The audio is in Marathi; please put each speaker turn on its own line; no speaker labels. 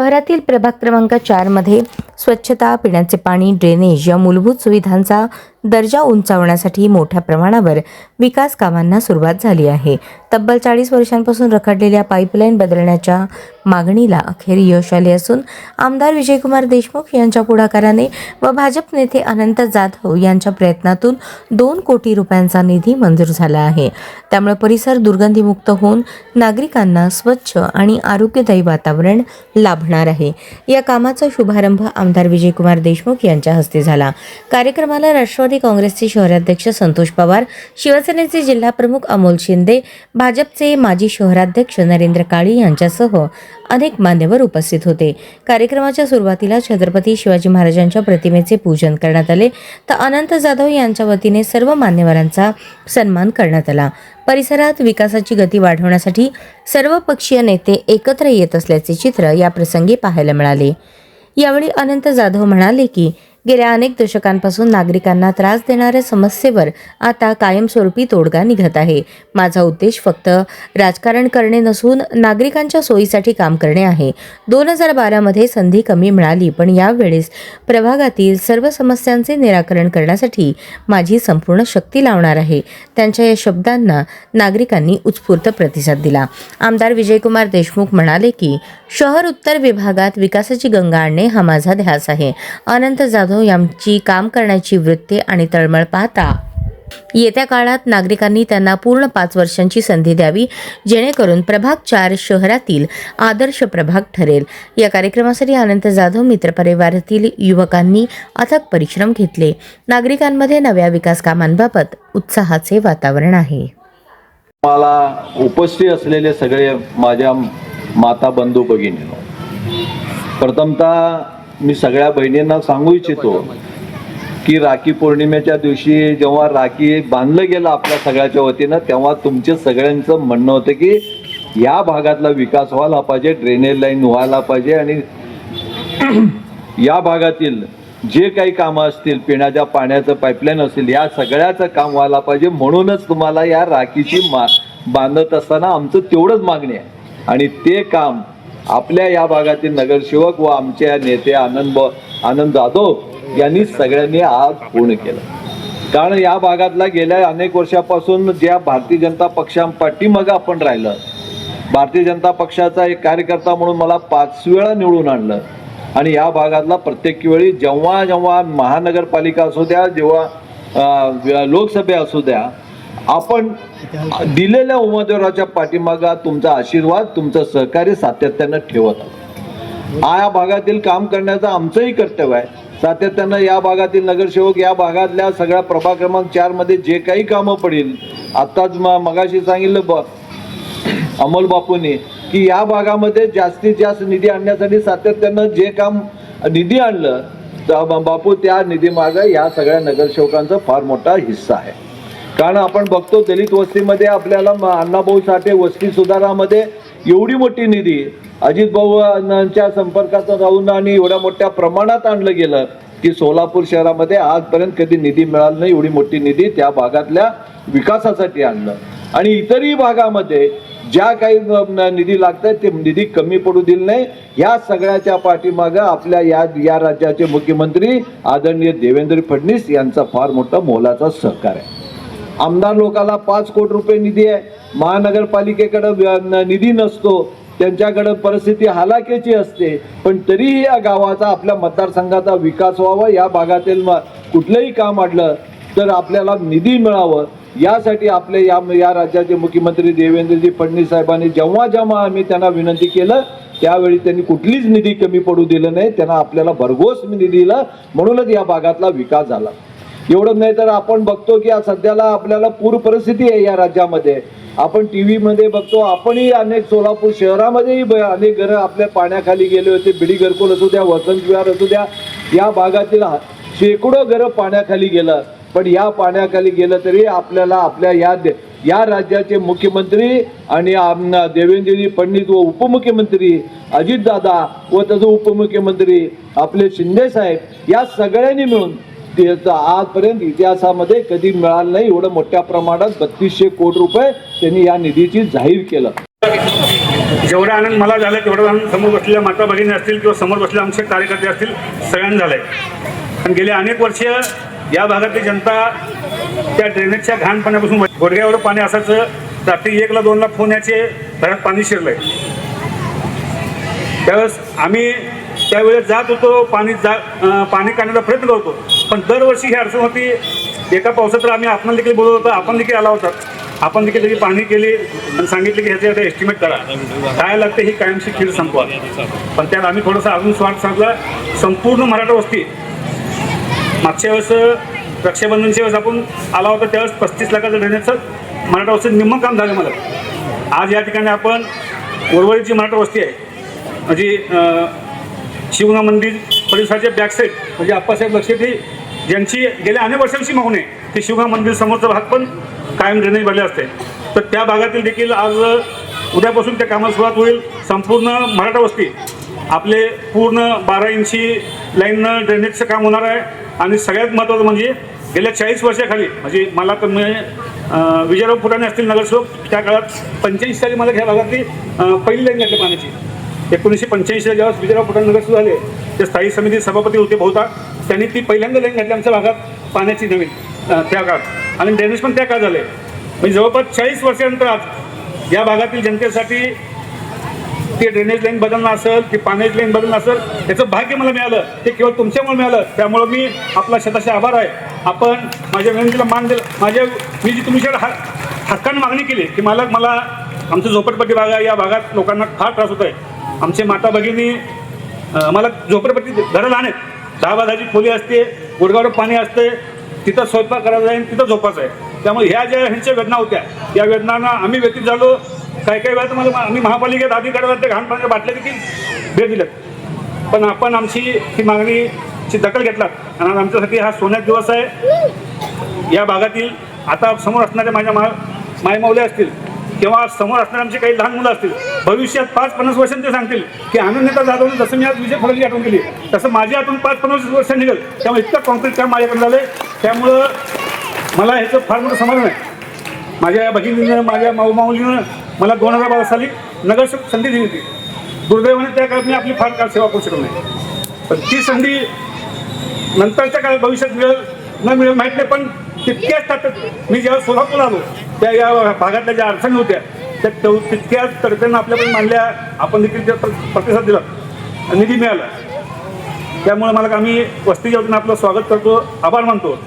शहरातील प्रभाग क्रमांक चारमध्ये स्वच्छता पिण्याचे पाणी ड्रेनेज या मूलभूत सुविधांचा दर्जा उंचावण्यासाठी मोठ्या प्रमाणावर विकास कामांना सुरुवात झाली आहे. तब्बल चाळीस वर्षांपासून रखडलेल्या पाईपलाईन बदलण्याच्या मागणीला अखेर यश आले असून आमदार विजयकुमार देशमुख यांच्या पुढाकाराने व भाजप नेते अनंत जाधव यांच्या प्रयत्नातून दोन कोटी रुपयांचा निधी मंजूर झाला आहे. त्यामुळे परिसर दुर्गंधीमुक्त होऊन नागरिकांना स्वच्छ आणि आरोग्यदायी वातावरण लाभणार आहे. या कामाचा शुभारंभ आमदार विजयकुमार देशमुख यांच्या हस्ते झाला. कार्यक्रमाला राष्ट्रवादी काँग्रेसचे शहराध्यक्ष संतोष पवार शिवसेनेचे जिल्हाप्रमुख अमोल शिंदे भाजपचे माजी शहराध्यक्ष नरेंद्र काळे यांच्यासह अनेक मान्यवर उपस्थित होते. कार्यक्रमाच्या सुरुवातीला छत्रपती शिवाजी महाराजांच्या प्रतिमेचे पूजन करण्यात आले तर अनंत जाधव यांच्या वतीने सर्व मान्यवरांचा सन्मान करण्यात आला. परिसरात विकासाची गती वाढवण्यासाठी सर्व पक्षीय नेते एकत्र येत असल्याचे चित्र या प्रसंगी पाहायला मिळाले. यावेळी अनंत जाधव म्हणाले की गेल्या अनेक दशकांपासून नागरिकांना त्रास देणाऱ्या समस्येवर आता कायमस्वरूपी तोडगा निघत आहे. माझा उद्देश फक्त राजकारण करणे नसून नागरिकांच्या सोयीसाठी काम करणे आहे. दोन हजार बारामध्ये संधी कमी मिळाली पण यावेळेस प्रभागातील सर्व समस्यांचे निराकरण करण्यासाठी माझी संपूर्ण शक्ती लावणार आहे. त्यांच्या या शब्दांना नागरिकांनी उत्स्फूर्त प्रतिसाद दिला. आमदार विजयकुमार देशमुख म्हणाले की शहर उत्तर विभागात विकासाची गंगा आणणे हा माझा ध्यास आहे. अनंत जाधव यांची काम करण्याची वृत्ती आणि तळमळ पाहता. येत्या काळात नागरिकांनी त्यांना पूर्ण पाच वर्षांची संधी द्यावी जेणेकरून प्रभाग चार शहरातील आदर्श प्रभाग ठरेल. या कार्यक्रमासाठी अनंत जाधव मित्रपरिवारातील युवकांनी अथक परिश्रम घेतले. नागरिकांमध्ये नव्या विकास कामांबाबत उत्साहाचे वातावरण आहे.
मला उपस्थित असलेले सगळे माझ्या माता बंधू भगिनी प्रथमतः मी सगळ्या बहिणींना सांगू इच्छितो की राखी पौर्णिमेच्या दिवशी जेव्हा राखी बांधलं गेलं आपल्या सगळ्याच्या वतीनं तेव्हा तुमच्या सगळ्यांचं म्हणणं होतं की या भागातला विकास व्हायला पाहिजे ड्रेनेज लाईन व्हायला पाहिजे आणि या भागातील जे काही कामं असतील पिण्याच्या पाण्याचं पाईपलाईन असतील या सगळ्याचं काम व्हायला पाहिजे. म्हणूनच तुम्हाला या राखीची मा बांधत असताना आमचं तेवढंच मागणी आहे. आणि ते काम आपल्या या भागातील नगरसेवक व आमचे नेते आनंद ब- आनंद जाधव यांनी सगळ्यांनी आज पूर्ण केलं. कारण या भागातला गेल्या अनेक वर्षापासून ज्या भारतीय जनता पक्षांपाठी मग आपण राहिलं भारतीय जनता पक्षाचा एक कार्यकर्ता म्हणून मला पाच वेळा निवडून आणलं. आणि या भागातला प्रत्येक वेळी जेव्हा जेव्हा महानगरपालिका असू द्या जेव्हा लोकसभा असू द्या आपण दिलेल्या उमेदवाराच्या पाठीमागा तुमचा आशीर्वाद तुमचं सहकार्य सातत्यानं ठेवत या भागातील काम करण्याचं आमचंही कर्तव्य आहे. सातत्यानं या भागातील नगरसेवक या भागातल्या सगळ्या प्रभाग क्रमांक चारमध्ये जे काही कामं पडेल आत्ताच मगाशी सांगितलं ब अमोल बापूंनी की या भागामध्ये जास्तीत जास्त निधी आणण्यासाठी सातत्यानं जे काम निधी आणलं तर बापू त्या निधीमागं या सगळ्या नगरसेवकांचा फार मोठा हिस्सा आहे. कारण आपण बघतो दलित वस्तीमध्ये आपल्याला अण्णाभाऊ साठे वस्ती सुधारामध्ये एवढी मोठी निधी अजित भाऊंच्या संपर्कात राहून आणि एवढ्या मोठ्या प्रमाणात आणलं गेलं की सोलापूर शहरामध्ये आजपर्यंत कधी निधी मिळाला नाही एवढी मोठी निधी त्या भागातल्या विकासासाठी आणलं. आणि इतरही भागामध्ये ज्या काही निधी लागतात ते निधी कमी पडू दिले नाही. या सगळ्याच्या पाठीमागं आपल्या या या राज्याचे मुख्यमंत्री आदरणीय देवेंद्र फडणवीस यांचा फार मोठा मोलाचा सहकार आहे. आमदार लोकाला पाच कोटी रुपये निधी आहे. महानगरपालिकेकडं व्य- निधी नसतो. त्यांच्याकडं परिस्थिती हालाकीची असते. पण तरीही या गावाचा आपल्या मतदारसंघाचा विकास व्हावा या भागातील कुठलंही काम अडलं तर आपल्याला निधी मिळावं. यासाठी आपले या या राज्याचे मुख्यमंत्री देवेंद्रजी फडणवीस साहेबांनी जेव्हा जेव्हा आम्ही त्यांना विनंती केलं त्यावेळी त्यांनी कुठलीच निधी कमी पडू दिलं नाही. त्यांना आपल्याला भरघोस निधी दिला. म्हणूनच या भागातला विकास झाला. एवढं नाही तर आपण बघतो की सध्याला आपल्याला पूर परिस्थिती आहे या राज्यामध्ये. आपण टी व्हीमध्ये बघतो आपणही अनेक सोलापूर शहरामध्येही ब- अनेक घरं आपल्या पाण्याखाली गेले होते बिडी घरकुल असू द्या वसंत विहार असू द्या या भागातील शेकडो घरं पाण्याखाली गेलं. पण या पाण्याखाली गेलं तरी आपल्याला आपल्या या दे- या राज्याचे मुख्यमंत्री आणि देवेंद्रजी फडणवीस व उपमुख्यमंत्री अजितदादा व त्याचं उपमुख्यमंत्री आपले शिंदे साहेब या सगळ्यांनी मिळून त्याचा आजपर्यंत इतिहासामध्ये कधी मिळालं नाही. एवढं मोठ्या प्रमाणात बत्तीसशे कोटी रुपये त्यांनी या निधीची जाहीर केलं.
जेवढा आनंद मला झाला तेवढा आनंद समोर बसलेल्या माता भगिनी असतील किंवा समोर बसलेले आमचे कार्यकर्ते असतील सगळ्यांना झालाय. पण गेले अनेक वर्ष या भागातली जनता त्या ड्रेनेजच्या घाण पाण्यापासून गोडग्यावर पाणी असायचं. रात्री एकला दोनला फोन याचे घरात पाणी शिरलंय. त्यावेळेस आम्ही त्यावेळेस जात होतो पाणी जा पाणी काढण्याचा प्रयत्न करतो पण दरवर्षी ही अडचण होती एका पावसात तर आम्ही आपण देखील बोलत होतो आपण देखील आला होता. आपण देखील त्याची पाहणी केली आणि सांगितलं की ह्याचे एस्टिमेट करा. काय लागते ही कायमशी खीर संपवा. पण त्यात आम्ही थोडासा अजून स्वार्थ सांगला संपूर्ण मराठा वस्ती. मागच्या वेळेस रक्षाबंधनच्या वेळेस आपण आला होता त्यावेळेस पस्तीस लाखाचं देण्याचं मराठा वस्तीत निम्म काम झालं मला. आज या ठिकाणी आपण उर्वरितची मराठा वस्ती आहे म्हणजे शिवना मंदिर परिसराच्या बॅकसाईड म्हणजे आप्पासाहेब लक्षात हे ज्यांची गेल्या अनेक वर्षांची मागणी आहे ते शिवगा मंदिर समोरचा भाग पण कायम ड्रेनेज भरले असते. तर त्या भागातील देखील आज उद्यापासून त्या कामाला सुरुवात होईल. संपूर्ण मराठा वस्ती आपले पूर्ण बारा इंची लाईननं ड्रेनेजचं काम होणार आहे. आणि सगळ्यात महत्त्वाचं म्हणजे गेल्या चाळीस वर्षाखाली म्हणजे मला तर मी विजयराव फुटाणे असतील नगरसेवक त्या काळात पंच्याऐंशी साली मला ह्या भागातली पहिली लाईन घातली पाण्याची. एकोणीसशे पंच्याऐंशीला जेव्हा विजयराव फुटाणे नगरसेवक झाले ते स्थायी समिती सभापती होते बहुता त्यांनी ती पहिल्यांदा लाईन घातली आमच्या भागात पाण्याची नवीन त्या काळात आणि ड्रेनेज पण त्या काळात झाले. म्हणजे जवळपास चाळीस वर्षानंतर आज या भागातील जनतेसाठी ते ड्रेनेज लाईन बदलणं असेल ते पाण्याची लाईन बदलणं असेल याचं भाग्य मला मिळालं. ते केवळ तुमच्यामुळे मिळालं. त्यामुळं मी आपला शताशे आभार आहे. आपण माझ्या विनंतीला मान दिला. माझ्या मी जी तुमच्याकडे हा हक्कानं मागणी केली की मला मला आमचं झोपडपट्टी भाग आहे या भागात लोकांना फार त्रास होत आहे आमचे माता भगिनी मला झोपडपट्टी घरं लहान आहेत. दहा बाजाची खोली असते गुडगावर पाणी असते तिथं स्वयंपाक करायचा आहे तिथं झोपायचं आहे. त्यामुळे ह्या ज्या ह्यांच्या वेदना होत्या या वेदनांना आम्ही व्यतीत झालो. काही काही वेळा मला आम्ही महापालिकेत अधिकाऱ्याला घाण पाण्याच्या बाटल्या देखील भेट दिल्यात. पण आपण आमची ही मागणीची दखल घेतलात. आणि आमच्यासाठी हा सोन्यात दिवस आहे. या भागातील आता समोर असणाऱ्या माझ्या मा मायमावले असतील किंवा समोर असणारे आमचे काही लहान मुलं असतील भविष्यात पाच पन्नास वर्षांनी ते सांगतील की आनंदनेता जाधवने जसं मी आज विजय फडणवीस आठवण केली तसं माझी आठवण पाच पन्नास वर्ष निघेल. त्यामुळे इतकं कॉन्क्रीट काम माझ्याकडे झालं त्यामुळं मला ह्याचं फार मोठं समाधान आहे. माझ्या या भगिनीनं माझ्या माऊ माऊलीनं मला दोन हजार बारा साली नगरसेवक संधी दिली होती. दुर्दैवाने त्या काळात मी आपली फार काळ सेवा करू शकलो नाही. पण ती संधी नंतरच्या काळात भविष्यात मिळेल न मिळेल माहीत नाही पण तितक्याच ताकद मी ज्यावेळेस सोलापूर आलो त्या या भागातल्या ज्या अडचणी होत्या त्या तेव- तितक्याच तडक्यानं आपल्याकडे मांडल्या आपण देखील त्या प्रतिसाद दिला. निधी मिळाला. त्यामुळे मला आम्ही वस्तीच्या वतीनं आपलं स्वागत करतो आभार मानतो.